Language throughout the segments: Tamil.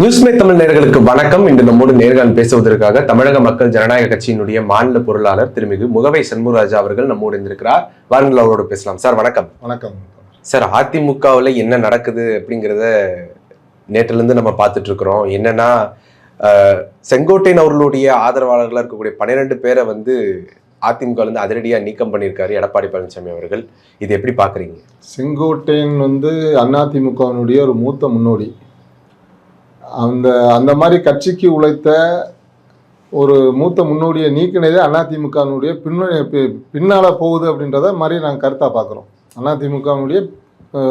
நியூஸ்மே தமிழ் நேயர்களுக்கு வணக்கம். இன்று நம்மோடு நேர்காணல் பேசுவதற்காக தமிழக மக்கள் ஜனநாயக கட்சியினுடைய மாநில பொருளாளர் திருமிகு முகவை சண்முகராஜா அவர்கள் நம்மோடு இருந்திருக்கிறார் வாருங்கள் அவரோடு பேசலாம். சார் வணக்கம். வணக்கம். சார் அதிமுகவில் என்ன நடக்குது அப்படிங்கிறத நேற்றிலிருந்து நம்ம பார்த்துட்டு இருக்கிறோம் என்னன்னா செங்கோட்டையன் அவர்களுடைய ஆதரவாளர்களாக இருக்கக்கூடிய பன்னிரெண்டு பேரை வந்து அதிமுக இருந்து அதிரடியாக நீக்கம் பண்ணியிருக்காரு எடப்பாடி பழனிசாமி அவர்கள். இது எப்படி பார்க்குறீங்க? செங்கோட்டையன் வந்து அதிமுகவினுடைய ஒரு மூத்த முன்னோடி. அந்த அந்த மாதிரி கட்சிக்கு உழைத்த ஒரு மூத்த முன்னோடியை நீக்கினதே அதிமுகனுடைய பின்னணி பின்னால் போகுது அப்படின்றத மாதிரி நாங்கள் கருத்தாக பார்க்குறோம் அதிமுகனுடைய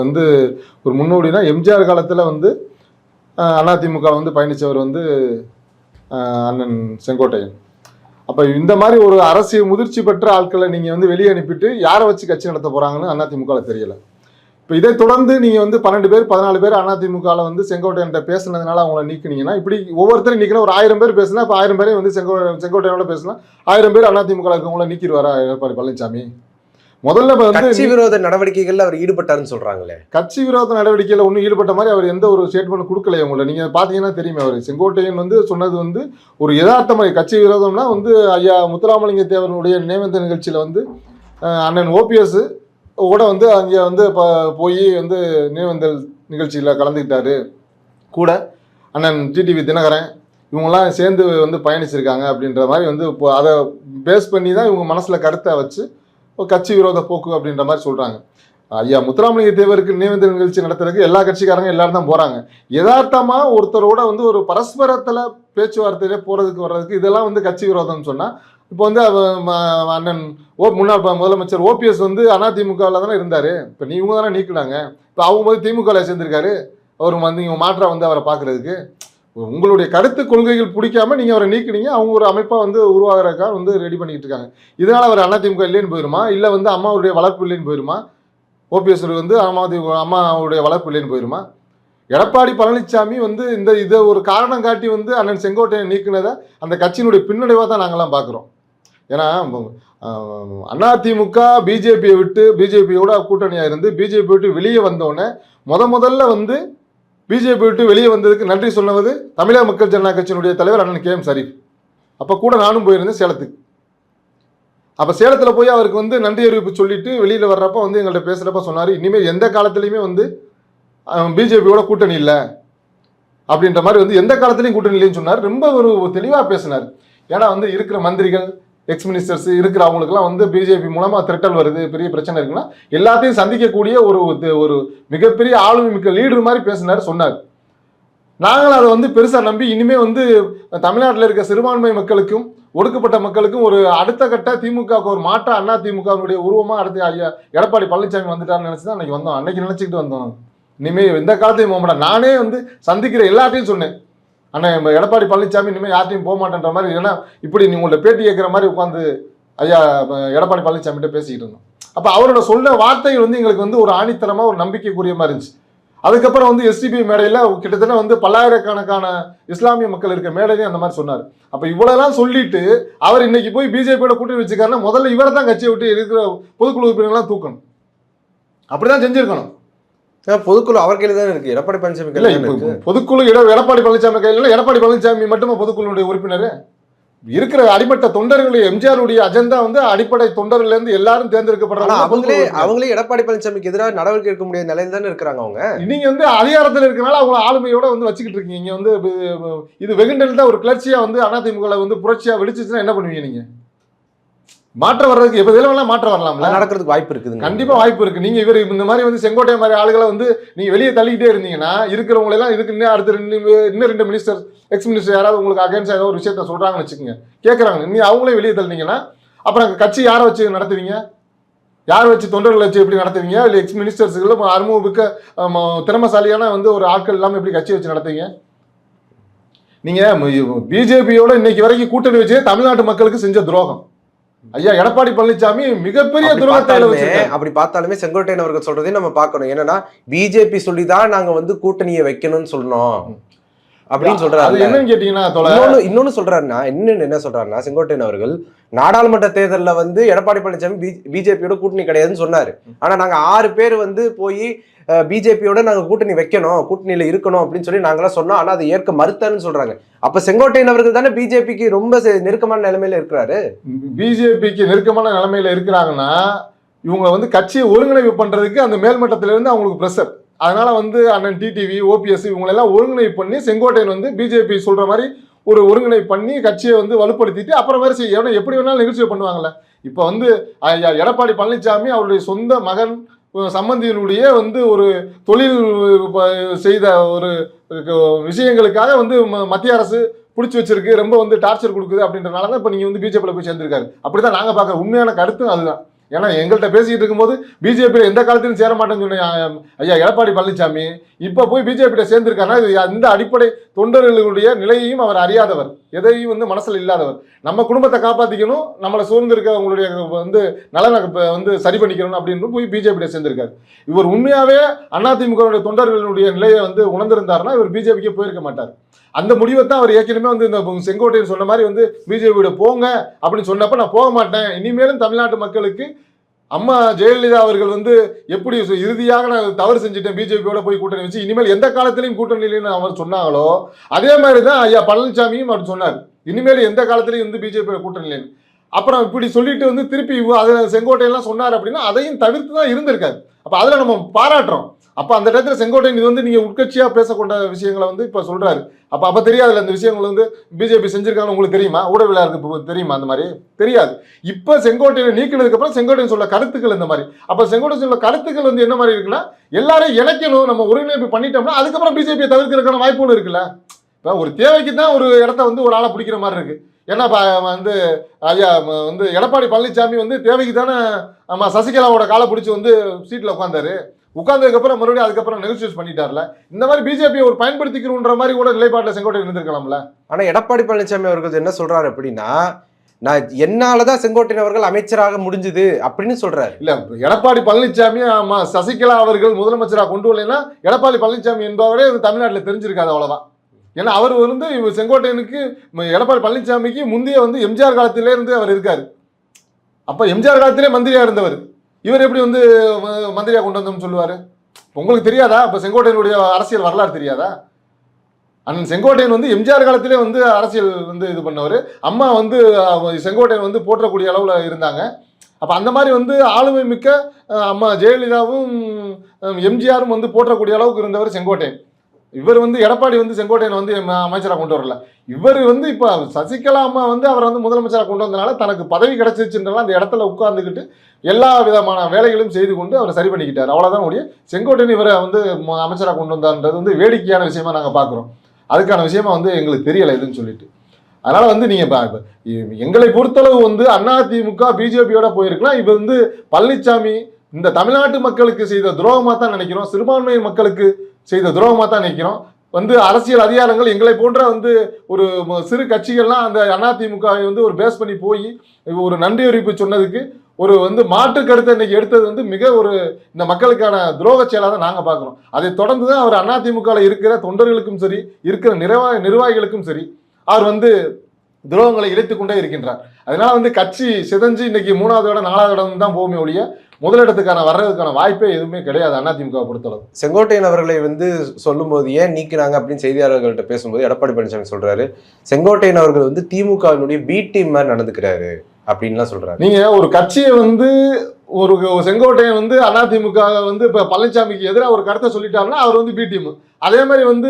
வந்து ஒரு முன்னோடினா எம்ஜிஆர் காலத்தில் வந்து அதிமுக வந்து பயணித்தவர் வந்து அண்ணன் செங்கோட்டையன். அப்போ இந்த மாதிரி ஒரு அரசியல் முதிர்ச்சி பெற்ற ஆட்களை நீங்கள் வந்து வெளியே அனுப்பிட்டு யாரை வச்சு கட்சி நடத்த போகிறாங்கன்னு அதிமுகவில் தெரியலை. இப்போ இதை தொடர்ந்து நீங்கள் வந்து பன்னெண்டு பேர் பதினாலு பேர் அதிமுகவில் வந்து செங்கோட்டையன்ட்ட பேசுனதுனால அவங்கள நீக்குனீங்கன்னா இப்படி ஒவ்வொருத்தரும் நீக்கினா ஒரு ஆயிரம் பேர் பேசினா இப்போ ஆயிரம் பேரையும் வந்து செங்கோ செங்கோட்டையனோட பேசினா ஆயிரம் பேர் அதிமுக இருக்கவங்கள நீக்கிடுவாரா எடப்பாடி பழனிசாமி முதல்ல வந்து கட்சி விரோத நடவடிக்கைகள்ல அவர் ஈடுபட்டாருன்னு சொல்றாங்களே. கட்சி விரோத நடவடிக்கையில் ஒன்றும் ஈடுபட்ட மாதிரி அவர் எந்த ஒரு ஸ்டேட்மெண்ட் கொடுக்கலையே உங்களை. நீங்கள் பார்த்தீங்கன்னா தெரியுமே அவர். செங்கோட்டையன் வந்து சொன்னது வந்து ஒரு யதார்த்தமாக கட்சி விரோதம்னா வந்து ஐயா முத்துராமலிங்க தேவனுடைய நினைவேந்த நிகழ்ச்சியில் வந்து அண்ணன் ஓபிஎஸ் கூட வந்து அங்கே வந்து இப்போ போய் வந்து நினைவந்தல் நிகழ்ச்சியில் கலந்துக்கிட்டாரு. கூட அண்ணன் டிடிவி தினகரன் இவங்கெல்லாம் சேர்ந்து வந்து பயணிச்சிருக்காங்க அப்படின்ற மாதிரி வந்து இப்போ அதை பேஸ் பண்ணி தான் இவங்க மனசில் கருத்தை வச்சு கட்சி விரோத போக்கு அப்படின்ற மாதிரி சொல்கிறாங்க ஐயா முத்துராமலிங்க தேவருக்கு நினைவேந்தல் நிகழ்ச்சி நடத்துறதுக்கு எல்லா கட்சிக்காரங்க எல்லாரும் தான் போகிறாங்க யதார்த்தமாக ஒருத்தரோட வந்து ஒரு பரஸ்பரத்தில் பேச்சுவார்த்தையிலே போகிறதுக்கு வர்றதுக்கு இதெல்லாம் வந்து கட்சி விரோதம்னு சொன்னால் இப்போ வந்து அவ- அண்ணன் ஓ முன்னாள் முதலமைச்சர் ஓபிஎஸ் வந்து அதிமுகவில் தானே இருந்தார். இப்போ நீங்க தானே நீக்கினாங்க. இப்போ அவங்க போது திமுகவில் சேர்ந்துருக்காரு. அவர் வந்து இவங்க மாற்றா வந்து அவரை பார்க்கறதுக்கு உங்களுடைய கருத்து கொள்கைகள் பிடிக்காம நீங்கள் அவரை நீக்கினீங்க. அவங்க ஒரு அமைப்பாக வந்து உருவாகிறதுக்காக வந்து ரெடி பண்ணிக்கிட்டு இருக்காங்க. இதனால் அவர் அதிமுக இல்லைன்னு போயிருமா? இல்லை வந்து அம்மாவுடைய வளர்ப்பு இல்லைன்னு போயிருமா? ஓபிஎஸ் வந்து அம்மாதிமுக அம்மாவுடைய வளர்ப்பு இல்லைன்னு போயிருமா? எடப்பாடி பழனிசாமி வந்து இந்த இதை ஒரு காரணம் காட்டி வந்து அண்ணன் செங்கோட்டையன் நீக்கினதை அந்த கட்சியினுடைய பின்னடைவாக தான் நாங்கள்லாம் பார்க்குறோம் ஏன்னா அதிமுக பிஜேபியை விட்டு பிஜேபியோட கூட்டணியாக இருந்து பிஜேபி விட்டு வெளியே வந்தோடனே முத முதல்ல வந்து பிஜேபி விட்டு வெளியே வந்ததுக்கு நன்றி சொன்னது தமிழக மக்கள் ஜனநாயக கட்சியினுடைய தலைவர் அண்ணன் கே எம் ஷரீஃப் அப்போ கூட நானும் போயிருந்தேன் சேலத்துக்கு. அப்போ சேலத்தில் போய் அவருக்கு வந்து நன்றி அறிவிப்பு சொல்லிட்டு வெளியில் வர்றப்ப வந்து எங்கள்கிட்ட பேசுகிறப்ப சொன்னார் இனிமேல் எந்த காலத்துலேயுமே வந்து பிஜேபியோட கூட்டணி இல்லை. அப்படின்ற மாதிரி வந்து எந்த காலத்துலையும் கூட்டணி இல்லைன்னு சொன்னார். ரொம்ப ஒரு தெளிவாக பேசினார். ஏன்னா வந்து இருக்கிற மந்திரிகள் எக்ஸ் மினிஸ்டர்ஸ் இருக்கிற அவங்களுக்குலாம் வந்து பிஜேபி மூலமாக திரட்டல் வருது பெரிய பிரச்சனை இருக்குன்னா எல்லாத்தையும் சந்திக்கக்கூடிய ஒரு ஒரு மிகப்பெரிய ஆளுமை மிக்க லீடர் மாதிரி பேசினார் சொன்னார். நாங்கள் அதை வந்து பெருசாக நம்பி இனிமே வந்து தமிழ்நாட்டில் இருக்க சிறுபான்மை மக்களுக்கும் ஒடுக்கப்பட்ட மக்களுக்கும் ஒரு அடுத்த கட்ட திமுகவுக்கு ஒரு மாற்ற அண்ணா திமுகவினுடைய உருவமாக அடுத்த ஐயா எடப்பாடி பழனிசாமி வந்துட்டாருன்னு நினச்சி தான் அன்னைக்கு வந்தோம். அன்னைக்கு நினச்சிக்கிட்டு வந்தோம் இனிமே எந்த காலத்தையும் போக மாட்டேன் நானே வந்து சந்திக்கிற எல்லாத்தையும் சொன்னேன். ஆனால் நம்ம எடப்பாடி பழனிசாமி இனிமேல் யார்ட்டையும் போக மாட்டேன்ற மாதிரி ஏன்னா இப்படி நீ உங்கள்ட்ட பேட்டி கேட்குற மாதிரி உட்காந்து ஐயா எடப்பாடி பழனிசாமிகிட்ட பேசிக்கிட்டு இருந்தோம். அப்போ அவரோட சொல்ல வார்த்தை வந்து எங்களுக்கு வந்து ஒரு ஆணித்தரமாக ஒரு நம்பிக்கைக்குரிய மாதிரி இருந்துச்சு. அதுக்கப்புறம் வந்து எஸ்டிபி மேடையில் கிட்டத்தட்ட வந்து பல்லாயிரக்கணக்கான இஸ்லாமிய மக்கள் இருக்க மேடையிலையும் அந்த மாதிரி சொன்னார். அப்போ இவ்வளோலாம் சொல்லிட்டு அவர் இன்னைக்கு போய் பிஜேபியோட கூட்டணி வச்சுக்காருன்னா முதல்ல இவரை தான் கட்சியை விட்டு இருக்கிற பொதுக்குழு உறுப்பினர்கள்லாம் தூக்கணும். அப்படி தான் செஞ்சுருக்கணும். பொதுக்குழு அவர் கையில தான் இருக்கு. எடப்பாடி பழனிசாமி கையில பொதுக்குழு இட எடப்பாடி பழனிசாமி கையில் இல்ல, எடப்பாடி பழனிசாமி மட்டுமா பொதுக்குழுடைய உறுப்பினர்? இருக்கிற அடிமட்ட தொண்டர்களுடைய எம்ஜிஆருடைய அஜெண்டா வந்து அடிப்படை தொண்டர்ல இருந்து எல்லாரும் தேர்ந்தெடுக்கப்படுறாங்க அவங்களே அவங்களே எடப்பாடி பழனிசாமிக்கு எதிராக நடவடிக்கை எடுக்க முடியாத நிலையில தானே இருக்கிறாங்க அவங்க. நீங்க வந்து அதிகாரத்தில் இருக்கனால அவங்க ஆளுமையோட வந்து வச்சுக்கிட்டு இருக்கீங்க. இங்க வந்து இது- இது வெகுண்டல் தான் ஒரு கிளர்ச்சியா வந்து அதிமுக வந்து புரட்சியா வெடிச்சிச்சுன்னா என்ன பண்ணுவீங்க நீங்க? மாற்றம் வர்றதுக்கு எப்ப இதெல்லாம் மாற்றம் வரலாம்ல? அது நடக்கிறதுக்கு வாய்ப்பு இருக்குது. கண்டிப்பா வாய்ப்பு இருக்கு. நீங்க இவர் இந்த மாதிரி வந்து செங்கோட்டை மாதிரி ஆளுகளை வந்து நீங்க வெளியே தள்ளிக்கிட்டே இருந்தீங்கன்னா இருக்கிறவங்க எல்லாம் இதுக்கு இன்னும் அடுத்த ரெண்டு இன்னும் ரெண்டு மினிஸ்டர் எக்ஸ் மினிஸ்டர் யாராவது உங்களுக்கு அகைன்ஸ்ட் ஏதோ ஒரு விஷயத்த சொல்றாங்கன்னு வச்சுக்கோங்க. கேட்கறாங்க நீ அவங்களே வெளியே தள்ளினீங்கன்னா அப்புறம் கட்சி யாரை வச்சு நடத்துவீங்க? யார் வச்சு தொண்டர்களை வச்சு எப்படி நடத்துவீங்க? இல்லை எக்ஸ் மினிஸ்டர்ஸுகளும் அனுபவமிக்க திறமசாலியான வந்து ஒரு ஆட்கள் இல்லாமல் எப்படி கட்சி வச்சு நடத்துவீங்க? நீங்க பிஜேபியோட இன்னைக்கு வரைக்கும் கூட்டணி வச்சு தமிழ்நாட்டு மக்களுக்கு செஞ்ச துரோகம். ஐயா எடப்பாடி பழனிசாமி மிகப்பெரிய துரோகத்தை அப்படி பார்த்தாலுமே செங்கோட்டையன் அவர்கள் சொல்றதையும் நம்ம பார்க்கணும். என்னன்னா பிஜேபி சொல்லி தான் நாங்க வந்து கூட்டணியை வைக்கணும்னு சொன்னோம் அப்படின்னு அது சொல்றாரு என்னன்னு கேட்டீங்கன்னா இன்னொன்னு இன்னொன்னு சொல்றாருன்னா இன்னொன்னு என்ன சொல்றாருன்னா செங்கோட்டையன் அவர்கள் நாடாளுமன்ற தேர்தல்ல வந்து எடப்பாடி பழனிசாமி பிஜேபியோட கூட்டணி கிடையாதுன்னு சொன்னாரு. ஆனா நாங்க ஆறு பேர் வந்து போய் பிஜேபியோட நாங்க கூட்டணி வைக்கணும் கூட்டணியில இருக்கணும் அப்படின்னு சொல்லி நாங்களாம் சொன்னோம். ஆனா அதை ஏற்க மறுத்தாருன்னு சொல்றாங்க. அப்ப செங்கோட்டையன் அவர்கள் தானே பிஜேபிக்கு ரொம்ப நெருக்கமான நிலைமையில இருக்கிறாரு? பிஜேபிக்கு நெருக்கமான நிலைமையில இருக்கிறாங்கன்னா இவங்க வந்து கட்சியை ஒருங்கிணைப்பு பண்றதுக்கு அந்த மேல்மட்டத்துல இருந்து அவங்களுக்கு ப்ரெஷர் அதனால வந்து அண்ணன் டிடிவி ஓபிஎஸ் இவங்களெல்லாம் ஒருங்கிணைப்பு பண்ணி செங்கோட்டையன் வந்து பிஜேபி சொல்ற மாதிரி ஒரு ஒருங்கிணைப்பு பண்ணி கட்சியை வந்து வலுப்படுத்திட்டு அப்புறம் வேறு செய்ய ஏன்னா எப்படி வேணாலும் நிகழ்ச்சியை பண்ணுவாங்கல்ல. இப்போ வந்து எடப்பாடி பழனிசாமி அவருடைய சொந்த மகன் சம்பந்தியினுடைய வந்து ஒரு தொழில் செய்த ஒரு விஷயங்களுக்காக வந்து ம- மத்திய அரசு பிடிச்சி வச்சிருக்கு ரொம்ப வந்து டார்ச்சர் கொடுக்குது அப்படின்றனால தான் இப்போ நீங்கள் வந்து பிஜேபியில் போய் சேர்ந்துருக்காரு. அப்படி தான் நாங்கள் பார்க்குற உண்மையான கருத்தும் அதுதான். ஏன்னா எங்கள்கிட்ட பேசிக்கிட்டு இருக்கும்போது பிஜேபியில் எந்த காலத்திலும் சேர மாட்டேன்னு சொன்ன ஐயா எடப்பாடி பழனிசாமி இப்போ போய் பிஜேபியில் சேர்ந்திருக்காருன்னா இது இந்த அடிப்படை தொண்டர்களுடைய நிலையையும் அவர் அறியாதவர். எதையும் வந்து மனசில் இல்லாதவர். நம்ம குடும்பத்தை காப்பாற்றிக்கணும் நம்மளை சூழ்ந்து இருக்கிறவங்களுடைய வந்து நலனை வந்து சரி பண்ணிக்கணும் அப்படின்னு போய் பிஜேபியில் சேர்ந்திருக்காரு. இவர் உண்மையாகவே அதிமுகவுடைய தொண்டர்களுடைய நிலையை வந்து உணர்ந்திருந்தாருன்னா இவர் பிஜேபிக்கே போயிருக்க மாட்டார். அந்த முடிவை தான் அவர் ஏற்கனவே வந்து இந்த செங்கோட்டையன் சொன்ன மாதிரி வந்து பிஜேபியோட போங்க அப்படின்னு சொன்னப்ப நான் போக மாட்டேன். இனிமேலும் தமிழ்நாட்டு மக்களுக்கு அம்மா ஜெயலலிதா அவர்கள் வந்து எப்படி இறுதியாக நான் தவறு செஞ்சுட்டேன் பிஜேபியோட போய் கூட்டணி வச்சு இனிமேல் எந்த காலத்திலையும் கூட்டணி இல்லைன்னு அவர் சொன்னாங்களோ அதே மாதிரி தான் ஐயா பழனிசாமியும் அவர் சொன்னார். இனிமேல் எந்த காலத்திலையும் வந்து பிஜேபியோட கூட்டணி இல்லைன்னு. அப்புறம் இப்படி சொல்லிட்டு வந்து திருப்பி அதில் அதை செங்கோட்டையெல்லாம் சொன்னார் அப்படின்னா அதையும் தவிர்த்து தான் இருந்திருக்காரு. அப்போ அதில் நம்ம பாராட்டுறோம். அப்போ அந்த இடத்துல செங்கோட்டையன் இது வந்து நீங்கள் உட்கட்சியாக பேசக்கொண்ட விஷயங்களை வந்து இப்போ சொல்கிறாரு அப்போ அப்போ தெரியாதுல்ல அந்த விஷயங்கள் வந்து பிஜேபி செஞ்சுருக்காங்கன்னு உங்களுக்கு தெரியுமா? ஊடகவியலாளருக்கு தெரியுமா அந்த மாதிரி? தெரியாது. இப்போ செங்கோட்டையனை நீக்கினதுக்கப்புறம் செங்கோட்டையன் சொல்ல கருத்துக்கள் இந்த மாதிரி. அப்போ செங்கோட்டையன் சொல்ல கருத்துக்கள் வந்து என்ன மாதிரி இருக்குன்னா எல்லாரையும் இணைக்கணும் நம்ம ஒருங்கிணைப்பு பண்ணிட்டோம்னா அதுக்கப்புறம் பிஜேபியை தவிர்க்கிறதுக்கான வாய்ப்புகள் இருக்குல்ல? இப்போ ஒரு தேவைக்கு தான் ஒரு இடத்த வந்து ஒரு ஆளை பிடிக்கிற மாதிரி இருக்குது ஏன்னா வந்து ஐயா வந்து எடப்பாடி பழனிசாமி வந்து தேவைக்கு தானே நம்ம சசிகலாவோட காலை பிடிச்சி வந்து சீட்டில் உட்காந்தாரு உட்கார்ந்ததுக்கப்புறம் மறுபடியும் அதுக்கப்புறம் நெகோசியேட் பண்ணிட்டார்ல. இந்த மாதிரி பிஜேபியை ஒரு பயன்படுத்திக்கிறோன்ற மாதிரி கூட நிலைப்பாட்டில் செங்கோட்டையன் இருந்திருக்கலாம்ல. ஆனா எடப்பாடி பழனிசாமி அவர்கள் என்ன சொல்றாரு அப்படின்னா நான் என்னாலதான் செங்கோட்டையன் அவர்கள் அமைச்சராக முடிஞ்சுது அப்படின்னு சொல்றாரு. இல்ல எடப்பாடி பழனிசாமி ஆமா சசிகலா அவர்கள் முதலமைச்சராக கொண்டு வரலைன்னா எடப்பாடி பழனிசாமி என்பவரே தமிழ்நாட்டில் தெரிஞ்சிருக்காது அவ்வளவுதான். ஏன்னா அவர் வந்து செங்கோட்டையனுக்கு எடப்பாடி பழனிசாமிக்கு முந்தைய வந்து எம்ஜிஆர் காலத்திலே இருந்து அவர் இருக்காரு. அப்ப எம்ஜிஆர் காலத்திலே மந்திரியா இருந்தவர். இவர் எப்படி வந்து மந்திரியாக கொண்டு வந்தோம்னு சொல்லுவார்? உங்களுக்கு தெரியாதா? இப்போ செங்கோட்டையனுடைய அரசியல் வரலாறு தெரியாதா? அண்ணன் செங்கோட்டையன் வந்து எம்ஜிஆர் காலத்திலே வந்து அரசியல் வந்து இது பண்ணவர். அம்மா வந்து செங்கோட்டையன் வந்து போற்றக்கூடிய அளவில் இருந்தாங்க. அப்போ அந்த மாதிரி வந்து ஆளுமை மிக்க அம்மா ஜெயலலிதாவும் எம்ஜிஆரும் வந்து போற்றக்கூடிய அளவுக்கு இருந்தவர் செங்கோட்டையன். இவர் வந்து எடப்பாடி வந்து செங்கோட்டையன் வந்து அமைச்சராக கொண்டு வரல. இவர் வந்து இப்போ சசிகலா அம்மா வந்து அவரை வந்து முதலமைச்சராக கொண்டு வந்தனால தனக்கு பதவி கிடைச்சிச்சுன்றனால அந்த இடத்துல உட்கார்ந்துக்கிட்டு எல்லா விதமான வேலைகளும் செய்து கொண்டு அவர் சரி பண்ணிக்கிட்டார். அவ்வளோதான் முடியும் செங்கோட்டையன் இவரை வந்து அமைச்சராக கொண்டு வந்தார்ன்றது வந்து வேடிக்கையான விஷயமா நாங்கள் பார்க்குறோம். அதுக்கான விஷயமா வந்து எங்களுக்கு தெரியலை இதுன்னு சொல்லிட்டு. அதனால் வந்து நீங்கள் பா- எங்களை பொறுத்தளவு வந்து அதிமுக பிஜேபியோட போயிருக்கலாம் இது வந்து பழனிசாமி இந்த தமிழ்நாட்டு மக்களுக்கு செய்த துரோகமாக தான் நினைக்கிறோம். சிறுபான்மை மக்களுக்கு செய்த துரோகமாக தான் நினைக்கிறோம். வந்து அரசியல் அதிகாரங்கள் எங்களை போன்ற வந்து ஒரு சிறு கட்சிகள்லாம் அந்த அதிமுகவை வந்து ஒரு பேஸ் பண்ணி போய் ஒரு நன்றி அறிவிப்பு சொன்னதுக்கு ஒரு வந்து மாற்று கருத்தை இன்னைக்கு எடுத்தது வந்து மிக ஒரு இந்த மக்களுக்கான துரோக செயலாக தான் நாங்கள் பார்க்குறோம். அதை தொடர்ந்து தான் அவர் அதிமுகவில் இருக்கிற தொண்டர்களுக்கும் சரி இருக்கிற நிர்வாக நிர்வாகிகளுக்கும் சரி அவர் வந்து துரோகங்களை இழைத்து கொண்டே இருக்கின்றார். அதனால் வந்து கட்சி சிதைஞ்சு இன்னைக்கு மூணாவது இடம் நாலாவது இடம் தான் போகுமே ஒழிய முதலிடத்துக்கான வர்றதுக்கான வாய்ப்பே எதுவுமே கிடையாது அதிமுக பொறுத்தளவு. செங்கோட்டையன் அவர்களை வந்து சொல்லும்போது ஏன் நீக்கினாங்க அப்படின்னு செய்தியாளர்கள்ட்ட பேசும்போது எடப்பாடி பழனிசாமி சொல்றாரு செங்கோட்டையன் அவர்கள் வந்து திமுகவினுடைய பி டீம் மாதிரி நடந்துக்கிறாரு அப்படின்லாம் சொல்றாரு. நீங்க ஒரு கட்சியை வந்து ஒரு செங்கோட்டையன் வந்து அதிமுக வந்து இப்ப பழனிசாமிக்கு எதிராக ஒரு கருத்தை சொல்லிட்டாருன்னா அவர் வந்து பி டீம் அதே மாதிரி வந்து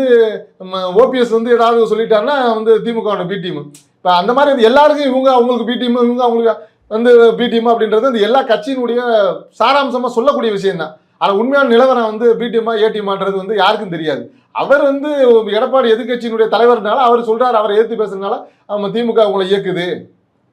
ஓபிஎஸ் வந்து ஏதாவது சொல்லிட்டாருன்னா வந்து திமுக பி டீம் இப்ப அந்த மாதிரி எல்லாருக்கும் இவங்க அவங்களுக்கு பி டீம் இவங்க அவங்களுக்கு வந்து பிடிஎம் அப்படின்றது அந்த எல்லா கட்சியினுடைய சாராம்சமாக சொல்லக்கூடிய விஷயம் தான் உண்மையான நிலவரம் வந்து பிடிஎம்மா ஏடிஎம்மான்றது வந்து யாருக்கும் தெரியாது. அவர் வந்து எடப்பாடி எதிர்கட்சியினுடைய தலைவர்னால அவர் சொல்கிறார் அவரை எதிர்த்து பேசுறதுனால நம்ம திமுக அவங்களை இயக்குது.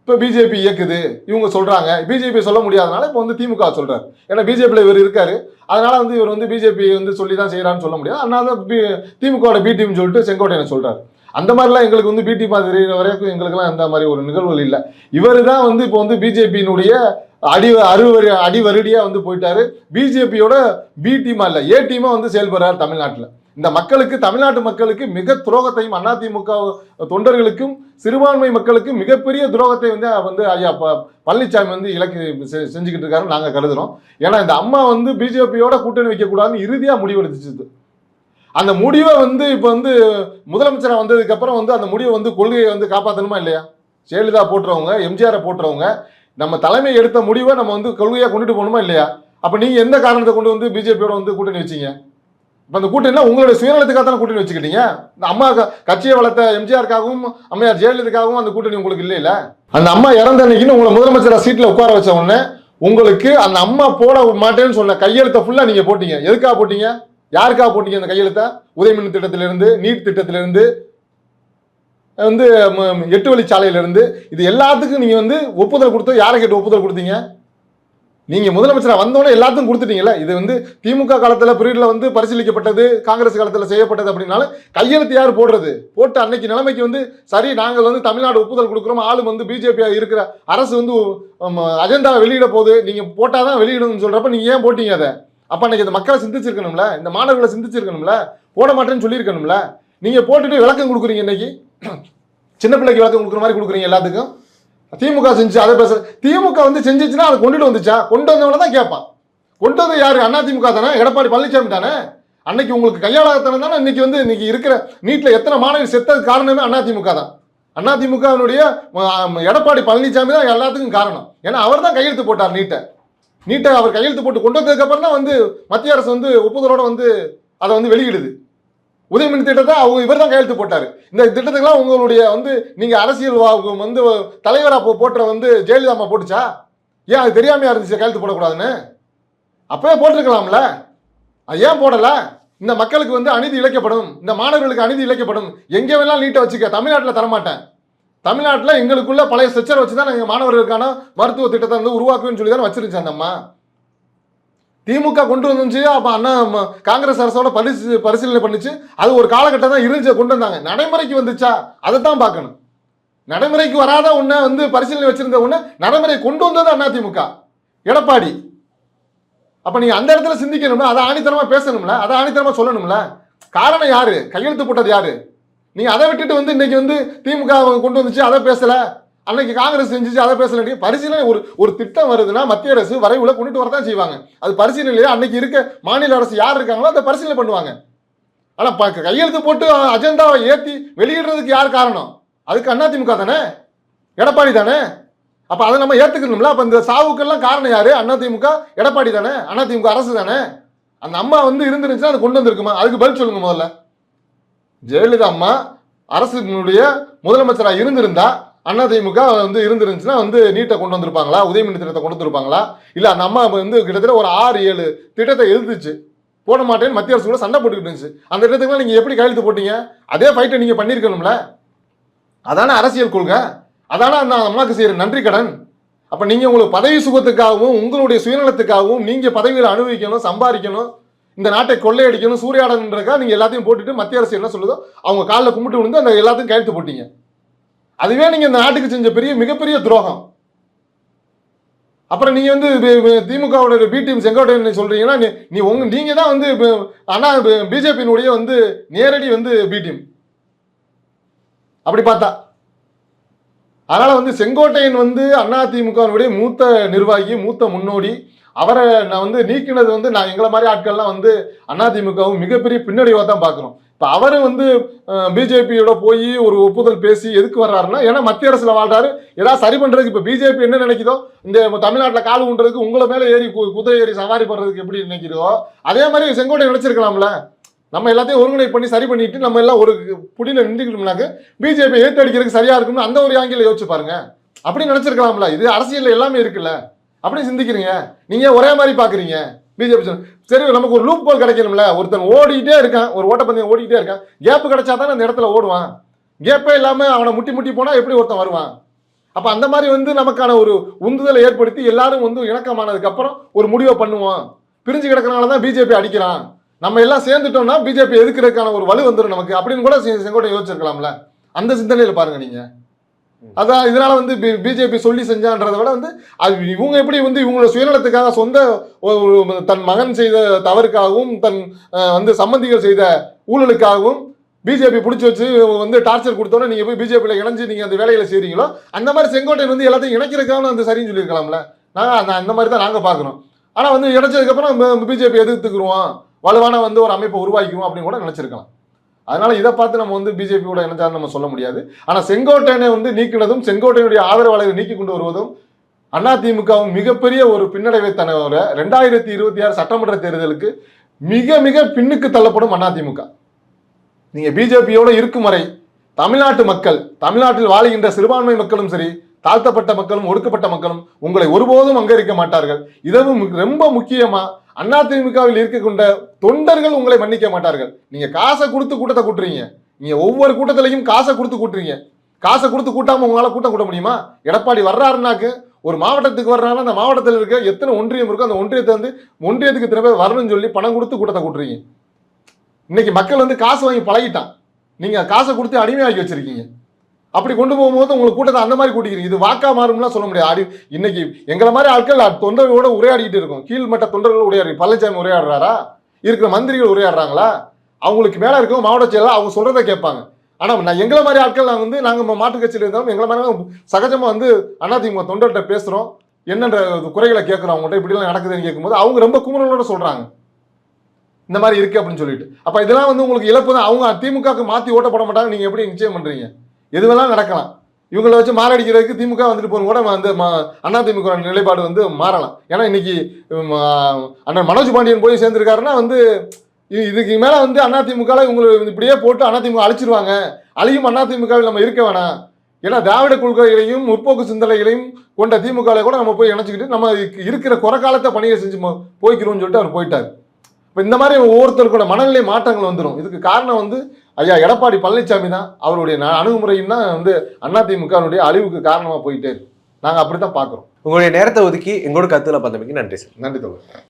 இப்போ பிஜேபி இயக்குது இவங்க சொல்கிறாங்க பிஜேபி சொல்ல முடியாதனால இப்போ வந்து திமுக சொல்கிறார் ஏன்னா பிஜேபியில் இவர் இருக்காரு. அதனால் வந்து இவர் வந்து பிஜேபி வந்து சொல்லி தான் செய்கிறான்னு சொல்ல முடியாது. அதனால தான் பி திமுகவோட பி டீம் சொல்லிட்டு செங்கோட்டையனை சொல்கிறார் அந்த மாதிரிலாம் எங்களுக்கு வந்து பிடி மாதிரி வரைக்கும் எங்களுக்குலாம் அந்த மாதிரி ஒரு நிகழ்வுகள் இல்லை. இவர் தான் வந்து இப்போ வந்து பிஜேபியினுடைய அடி அறுவரி அடிவருடியாக வந்து போயிட்டாரு. பிஜேபியோட பி டீமா இல்லை ஏ டீமாக வந்து செயல்படுறார் தமிழ்நாட்டில். இந்த மக்களுக்கு தமிழ்நாட்டு மக்களுக்கு மிக துரோகத்தையும் அதிமுக தொண்டர்களுக்கும் சிறுபான்மை மக்களுக்கும் மிகப்பெரிய துரோகத்தை வந்து வந்து ஐயா பழனிசாமி வந்து இலக்கு செ- செஞ்சுக்கிட்டு இருக்காருன்னு நாங்கள் கருதுறோம். ஏன்னா இந்த அம்மா வந்து பிஜேபியோட கூட்டணி வைக்கக்கூடாதுன்னு இறுதியாக முடிவெடுத்துச்சு அந்த முடிவை வந்து இப்போ வந்து முதலமைச்சராக வந்ததுக்கப்புறம் வந்து அந்த முடிவை வந்து கொள்கையை வந்து காப்பாற்றணுமா இல்லையா? ஜெயலலிதா போட்டுறவங்க எம்ஜிஆரை போட்டுறவங்க நம்ம தலைமை எடுத்த முடிவை நம்ம வந்து கொள்கையாக கொண்டுட்டு போகணுமா இல்லையா? அப்போ நீங்கள் எந்த காரணத்தை கொண்டு வந்து பிஜேபியோட வந்து கூட்டணி வச்சீங்க? இப்போ அந்த கூட்டணினா உங்களுடைய சுயநலத்துக்காக தானே கூட்டணி வச்சுக்கிட்டீங்க? இந்த அம்மா கட்சியை வளர்த்த எம்ஜிஆருக்காகவும் அம்மையார் ஜெயலலிதாக்காகவும் அந்த கூட்டணி உங்களுக்கு இல்லைல்ல அந்த அம்மா இறந்த அன்னைக்குன்னு உங்களை முதலமைச்சர் சீட்டில் உட்கார வச்ச உடனே உங்களுக்கு அந்த அம்மா போட மாட்டேன்னு சொன்ன கையெழுத்தை ஃபுல்லாக நீங்கள் போட்டீங்க. எதுக்காக போட்டீங்க? யாருக்காக போட்டீங்க அந்த கையெழுத்தை? உதயமின் திட்டத்திலிருந்து நீட் திட்டத்திலிருந்து வந்து எட்டு எட்டு வழிச்சாலையிலிருந்து இது எல்லாத்துக்கும் நீங்கள் வந்து ஒப்புதல் கொடுத்து யாரை கேட்டு ஒப்புதல் கொடுத்தீங்க? நீங்கள் முதலமைச்சராக வந்தோடனே எல்லாத்துக்கும் கொடுத்துட்டீங்கல்ல? இது வந்து திமுக காலத்தில் பிரீடில் வந்து பரிசீலிக்கப்பட்டது காங்கிரஸ் காலத்தில் செய்யப்பட்டது அப்படின்னாலும் கையெழுத்து யார் போடுறது? போட்டு அன்னைக்கு நிலைமைக்கு வந்து சரி நாங்கள் வந்து தமிழ்நாடு ஒப்புதல் கொடுக்குறோம். ஆளு வந்து பிஜேபியாக இருக்கிற அரசு வந்து அஜெண்டா வெளியிட போகுது. நீங்கள் போட்டால் தான் வெளியிடணும்னு சொல்கிறப்ப நீங்கள் ஏன் போட்டீங்க அதை? அப்போ அன்னைக்கு இந்த மக்களை சிந்திச்சிருக்கணும்ல? இந்த மாணவர்களை சிந்திச்சிருக்கணும்ல? போட மாட்டேன்னு சொல்லியிருக்கணும்ல? நீங்கள் போட்டுட்டு விளக்கம் கொடுக்குறீங்க இன்னைக்கு? சின்ன பிள்ளைக்கு விளக்கம் கொடுக்குற மாதிரி கொடுக்குறீங்க எல்லாத்துக்கும்? திமுக செஞ்சு அதை பேச திமுக வந்து செஞ்சிச்சுன்னா அதை கொண்டுட்டு வந்துச்சா? கொண்டு வந்தவன தான் கேட்பான். கொண்டு வந்து யாரு? அண்ணா திமுக தானே? எடப்பாடி பழனிசாமி தானே? அன்னைக்கு உங்களுக்கு கையாளத்தனம் தானே? இன்னைக்கு வந்து இன்னைக்கு இருக்கிற நீட்டில் எத்தனை மாணவர்கள் செத்தது காரணமே அண்ணா திமுக தான். அண்ணா திமுகவினுடைய எடப்பாடி பழனிசாமி தான் எல்லாத்துக்கும் காரணம். ஏன்னா அவர் தான் கையெழுத்து போட்டார் நீட்டை. நீட்டை அவர் கையெழுத்து போட்டு கொண்டு வந்ததுக்கப்புறம் தான் வந்து மத்திய அரசு வந்து ஒப்புதலோடு வந்து அதை வந்து வெளியிடுது. உதயமின் திட்டத்தை அவங்க இவர் தான் கையெழுத்து போட்டார். இந்த திட்டத்துக்கெல்லாம் உங்களுடைய வந்து நீங்கள் அரசியல் வந்து தலைவராக போ போட்டுற வந்து ஜெயலலிதா அம்மா போட்டுச்சா? ஏன் அது தெரியாமையா இருந்துச்சு கையெழுத்து போடக்கூடாதுன்னு? அப்பவே போட்டிருக்கலாம்ல. அது ஏன் போடலை? இந்த மக்களுக்கு வந்து அநீதி இழைக்கப்படும். இந்த மாணவர்களுக்கு அநீதி இழைக்கப்படும். எங்கே வேணாலும் நீட்டை வச்சுக்க. தமிழ்நாட்டில் தரமாட்டேன். தமிழ்நாட்டில் எங்களுக்குள்ள பழைய ஸ்ட்ரக்சர் வச்சு தான் நாங்கள் மாணவர்களுக்கான மருத்துவ திட்டத்தை வந்து உருவாக்குவேன்னு சொல்லி தான் வச்சிருந்துச்சு அந்த அம்மா. திமுக கொண்டு வந்துச்சு. அப்போ அண்ணா காங்கிரஸ் அரசோட பரிசு பரிசீலனை பண்ணிச்சு. அது ஒரு காலகட்டம் தான் இருந்துச்சு கொண்டு வந்தாங்க. நடைமுறைக்கு வந்துச்சா? அதை தான் பார்க்கணும். நடைமுறைக்கு வராத ஒன்றை வந்து பரிசீலனை வச்சிருந்த ஒன்று நடைமுறை கொண்டு வந்தது அண்ணா திமுக. எடப்பாடி. அப்போ நீங்கள் அந்த இடத்துல சிந்திக்கணும்ல? அதை ஆணித்தனமாக பேசணும்ல? அதை ஆணித்தனமாக சொல்லணும்ல? காரணம் யாரு? கையெழுத்து போட்டது யாரு? நீங்கள் அதை விட்டுட்டு வந்து இன்னைக்கு வந்து திமுக கொண்டு வந்துச்சு அதை பேசலை? அன்னைக்கு காங்கிரஸ் செஞ்சிச்சு அதை பேசல. நீங்க பரிசீலனை ஒரு ஒரு திட்டம் வருதுன்னா மத்திய அரசு வரைவுல கொண்டுட்டு வரதான் செய்வாங்க. அது பரிசீலனையில அன்னைக்கு இருக்க மாநில அரசு யார் இருக்காங்களோ அதை பரிசீலனை பண்ணுவாங்க. ஆனால் கையெழுத்து போட்டு அஜெண்டாவை ஏற்றி வெளியிடுறதுக்கு யார் காரணம்? அதுக்கு அதிமுக தானே? எடப்பாடி தானே? அப்போ அதை நம்ம ஏற்றுக்கணும்ல அப்போ இந்த சாவுக்கெல்லாம் காரணம் யார்? அதிமுக எடப்பாடி தானே? அதிமுக அரசு தானே? அந்த அம்மா வந்து இருந்துருந்துச்சுன்னா அது கொண்டு வந்திருக்குமா? அதுக்கு பதில் சொல்லுங்க முதல்ல. ஜெயலலிதா அம்மா அரசினுடைய முதலமைச்சராக இருந்திருந்தா அதிமுக வந்து இருந்திருந்துச்சுன்னா வந்து நீட்டை கொண்டு வந்திருப்பாங்களா? உதயமின் திட்டத்தை கொண்டு வந்திருப்பாங்களா? இல்லை அந்த அம்மா வந்து கிட்டத்தட்ட ஒரு ஆறு ஏழு திட்டத்தை எழுந்துச்சு போட மாட்டேன்னு மத்திய அரசு கூட சண்டை போட்டுக்கிட்டு இருந்துச்சு. அந்த திட்டத்துக்குலாம் நீங்கள் எப்படி கையெழுத்து போட்டீங்க? அதே ஃபைட்டை நீங்கள் பண்ணியிருக்கணும்ல? அதானே அரசியல் கொள்கை. அதானே அந்த அம்மாவுக்கு செய்கிற நன்றி கடன். அப்போ நீங்கள் உங்களுக்கு பதவி சுகத்துக்காகவும் உங்களுடைய சுயநலத்துக்காகவும் நீங்கள் பதவிகளை அனுபவிக்கணும் சம்பாதிக்கணும் இந்த நாட்டை கொள்ளையடிக்கணும் சூறையாடணுன்றதுக்காக நீங்கள் எல்லாத்தையும் போட்டுட்டு மத்திய அரசு என்ன சொல்லுதோ அவங்க காலில் கும்பிட்டு விழுந்து அந்த எல்லாத்தையும் கையெழுத்து போட்டீங்க. அதுவே நீங்க இந்த நாட்டுக்கு செஞ்ச பெரிய மிகப்பெரிய துரோகம். அப்புறம் நீங்க வந்து பி- பி- திமுகவோட பி டீம் செங்கோட்டையன் சொல்றீங்கன்னா நீ- உங்க நீங்க தான் வந்து அண்ணா பிஜேபியினுடைய வந்து நேரடி வந்து பி டீம் அப்படி பார்த்தா. அதனால வந்து செங்கோட்டையன் வந்து அதிமுகவினுடைய மூத்த நிர்வாகி மூத்த முன்னோடி. அவரை நான் வந்து நீக்கினது வந்து நான் எங்களை மாதிரி ஆட்கள்லாம் வந்து அதிமுகவும் மிகப்பெரிய பின்னடைவாக தான் பார்க்குறோம் இப்போ அவர் வந்து பிஜேபியோட போய் ஒரு ஒப்புதல் பேசி எதுக்கு வர்றாருன்னா ஏன்னா மத்திய அரசில் வாழ்றாரு. ஏதாவது சரி பண்ணுறதுக்கு இப்போ பிஜேபி என்ன நினைக்குதோ இந்த தமிழ்நாட்டில் கால் ஊன்றதுக்கு உங்களை மேலே ஏறி குதிரை ஏறி சவாரி பண்ணுறதுக்கு எப்படி நினைக்கிறதோ அதே மாதிரி செங்கோட்டை நினைச்சிருக்கலாம்ல. நம்ம எல்லாத்தையும் ஒருங்கிணை பண்ணி சரி பண்ணிட்டு நம்ம எல்லாம் ஒரு புடியில் நின்றுக்கணும்னாக்க பிஜேபி ஏற்று அடிக்கிறதுக்கு சரியாக இருக்கும்னு அந்த ஒரு ஆங்கில யோசிச்சு பாருங்க. அப்படி நினச்சிருக்கலாம்ல. இது அரசியலில் எல்லாமே இருக்குல்ல. அப்படி சிந்திக்கிறீங்க. நீங்கள் ஒரே மாதிரி பார்க்குறீங்க பிஜேபி சரி நமக்கு ஒரு லூப் போல் கிடைக்கணும்ல. ஒருத்தன் ஓடிட்டே இருக்கான். ஒரு ஓட்டப்பந்தயம் ஓடிட்டே இருக்கான். கேப் கிடைச்சா தானே அந்த இடத்துல ஓடுவான். கேப்பே இல்லாம அவனை முட்டி முட்டி போனா எப்படி ஒருத்தன் வருவான்? அப்ப அந்த மாதிரி வந்து நமக்கான ஒரு உந்துதலை ஏற்படுத்தி எல்லாரும் வந்து இணக்கமானதுக்கு அப்புறம் ஒரு முடிவை பண்ணுவோம். பிரிஞ்சு கிடக்கறனால தான் பிஜேபி அடிக்கிறான். நம்ம எல்லாம் சேர்ந்துட்டோம்னா பிஜேபி எதுக்குறதுக்கான ஒரு வலு வந்துடும் நமக்கு அப்படின்னு கூட செங்கோட்டை யோசிச்சிருக்கலாம்ல. அந்த சிந்தனையில பாருங்க நீங்க. அதான் இதனால வந்து பிஜேபி சொல்லி செஞ்சான்றதை விட வந்து அது இவங்க எப்படி வந்து இவங்களோட சுயநலத்துக்காக சொந்த தன் மகன் செய்த தவறுக்காகவும் தன் வந்து சம்பந்திகள் செய்த ஊழலுக்காகவும் பிஜேபி பிடிச்சி வச்சு வந்து டார்ச்சர் கொடுத்தோன்னே நீங்கள் போய் பிஜேபியில் இணைஞ்சு நீங்கள் அந்த வேலையில் செய்கிறீங்களோ அந்த மாதிரி செங்கோட்டையன் வந்து எல்லாத்தையும் இணைக்கிறதுக்காக அந்த சரின்னு சொல்லியிருக்கலாம்ல. நாங்கள் அந்த அந்த மாதிரி தான் நாங்கள் பார்க்குறோம். ஆனால் வந்து இணைச்சதுக்கப்புறம் பிஜேபி எதிர்த்துக்குருவோம் வலுவான வந்து ஒரு அமைப்பை உருவாக்கிக்குவோம் அப்படின்னு கூட நினச்சிருக்கலாம். அதனால இதை பார்த்து நம்ம வந்து பிஜேபியோட இணைஞ்சாலும் நம்ம சொல்ல முடியாது. ஆனால் செங்கோட்டையனை வந்து நீக்கினதும் செங்கோட்டையனுடைய ஆதரவாளரை நீக்கி கொண்டு வருவதும் அதிமுகவும் மிகப்பெரிய ஒரு பின்னடைவை தனவர ரெண்டாயிரத்தி இருபத்தி ஆறு சட்டமன்ற தேர்தலுக்கு மிக மிக பின்னுக்கு தள்ளப்படும் அதிமுக நீங்கள் பிஜேபியோட இருக்கும் வரை தமிழ்நாட்டு மக்கள் தமிழ்நாட்டில் வாழுகின்ற சிறுபான்மை மக்களும் சரி தாழ்த்தப்பட்ட மக்களும் ஒடுக்கப்பட்ட மக்களும் உங்களை ஒருபோதும் அங்கீகரிக்க மாட்டார்கள். இதுவும் மு- ரொம்ப முக்கியமாக அதிமுகவில் இருக்கக்கொண்ட தொண்டர்கள் உங்களை மன்னிக்க மாட்டார்கள். நீங்க காசை கொடுத்து கூட்டத்தை கூட்டுறீங்க. நீங்க ஒவ்வொரு கூட்டத்திலையும் காசை கொடுத்து கூட்டுறீங்க. காசை கொடுத்து கூட்டாம உங்களால கூட்டம் கூட்ட முடியுமா? எடப்பாடி வர்றாருனாக்கு ஒரு மாவட்டத்துக்கு வர்றாங்கன்னா அந்த மாவட்டத்தில் இருக்க எத்தனை ஒன்றியம் இருக்கோ அந்த ஒன்றியத்தை வந்து ஒன்றியத்துக்கு இத்தனை பேர் வரணும்னு சொல்லி பணம் கொடுத்து கூட்டத்தை கூட்டுறீங்க. இன்னைக்கு மக்கள் வந்து காசு வாங்கி பழகிட்டான். நீங்க காசை கொடுத்து அடிமையாக்கி வச்சிருக்கீங்க. அப்படி கொண்டு போகும்போது உங்களுக்கு கூட்டத்தை அந்த மாதிரி கூட்டிக்கிறீங்க. இது வாக்கா மாறும்லாம் சொல்ல முடியாது. அடி இன்னைக்கு எங்களை மாதிரி ஆட்கள் தொண்டர்களோட உரையாடிக்கிட்டு இருக்கும். கீழ்மட்ட தொண்டர்கள் உரையாடி பழனிசாமி உரையாடுறாரா? இருக்கிற மந்திரிகள் உரையாடுறாங்களா? அவங்களுக்கு மேலே இருக்க மாவட்ட செயலாளர் அவங்க சொல்றதை கேட்பாங்க. ஆனால் நான் எங்களை மாதிரி ஆட்கள் நாங்கள் வந்து நாங்கள் மாற்று கட்சியில் இருந்தாலும் எங்களை மாதிரி சகஜமாக வந்து அதிமுக தொண்டர்கிட்ட பேசுகிறோம் என்னென்ற குறைகளை கேட்குறோம். அவங்கள்ட்ட இப்படிலாம் நடக்குதுன்னு கேட்கும்போது அவங்க ரொம்ப குமுறலோட சொல்கிறாங்க இந்த மாதிரி இருக்குது அப்படின்னு சொல்லிட்டு. அப்போ இதெல்லாம் வந்து உங்களுக்கு இழப்பு தான். அவங்க திமுகவுக்கு மாத்தி ஓட்டப்பட மாட்டாங்க. நீங்கள் எப்படி நிச்சயம் பண்ணுறீங்க எது வேணாலும் நடக்கலாம்? இவங்களை வச்சு மாரடிக்கிறதுக்கு திமுக வந்துட்டு போன கூட வந்து அண்ணா திமுக நிலைப்பாடு வந்து மாறலாம். ஏன்னா இன்னைக்கு அண்ணன் மனோஜ் பாண்டியன் போய் சேர்ந்திருக்காருன்னா வந்து இதுக்கு மேலே வந்து அண்ணா திமுக இவங்களை இப்படியே போட்டு அண்ணா திமுக அழிச்சிருவாங்க. அழியும் அண்ணா திமுகவில் நம்ம இருக்க வேணாம். ஏன்னா திராவிட கொள்கைகளையும் முற்போக்கு சிந்தனைகளையும் கொண்ட திமுக கூட நம்ம போய் இணைச்சிக்கிட்டு நம்ம இருக்கிற குறை காலத்தை பணியை செஞ்சு போய்க்கிறோம்னு சொல்லிட்டு அவர் போயிட்டார். இப்போ இந்த மாதிரி ஒவ்வொருத்தருக்கோட மனநிலை மாற்றங்கள் வந்துடும் இதுக்கு காரணம் வந்து ஐயா எடப்பாடி பழனிசாமி தான் அவருடைய அணுகுமுறையும் தான் வந்து அதிமுகவுடைய அழிவுக்கு காரணமாக போயிட்டே இருக்கு. நாங்கள் அப்படி தான் பார்க்குறோம் உங்களுடைய நேரத்தை ஒதுக்கி எங்களோட கருத்துல பார்த்தமைக்கு நன்றி சார். நன்றி தோழர்.